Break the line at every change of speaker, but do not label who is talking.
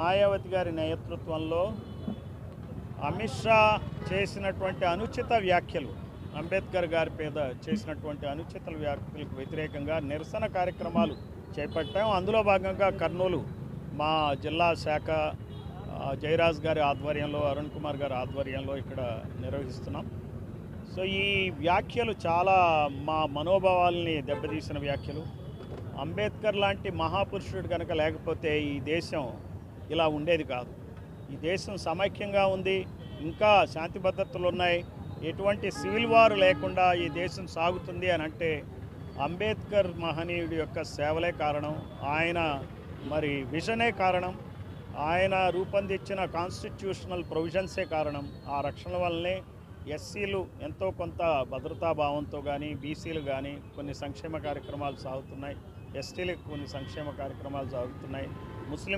మాయావతి గారి నేతృత్వంలో అమిత్ షా చేసినటువంటి అనుచిత వ్యాఖ్యలు అంబేద్కర్ గారి పేద చేసినటువంటి అనుచిత వ్యాఖ్యలకు వ్యతిరేకంగా నిరసన కార్యక్రమాలు చేపట్టాం. అందులో భాగంగా కర్నూలు మా జిల్లా శాఖ జయరాజ్ గారి ఆధ్వర్యంలో అరుణ్ కుమార్ గారి ఆధ్వర్యంలో ఇక్కడ నిర్వహిస్తున్నాం. సో ఈ వ్యాఖ్యలు చాలా మా మనోభావాల్ని దెబ్బతీసిన వ్యాఖ్యలు. అంబేద్కర్ లాంటి మహాపురుషుడు కనుక లేకపోతే ఈ దేశం ఇలా ఉండేది కాదు. ఈ దేశం సమైక్యంగా ఉంది ఇంకా శాంతి భద్రతలు ఉన్నాయి. ఎటువంటి సివిల్ వారు లేకుండా ఈ దేశం సాగుతుంది అని అంటే అంబేద్కర్ మహనీయుడి యొక్క సేవలే కారణం. ఆయన మరి విజనే కారణం. ఆయన రూపొందించిన కాన్స్టిట్యూషనల్ ప్రొవిజన్సే కారణం. ఆ రక్షణ వల్లనే ఎస్సీలు ఎంతో కొంత భద్రతా భావంతో కానీ బీసీలు కానీ కొన్ని సంక్షేమ కార్యక్రమాలు సాగుతున్నాయి. ఎస్టీలకు కొన్ని సంక్షేమ కార్యక్రమాలు సాగుతున్నాయి. ముస్లిం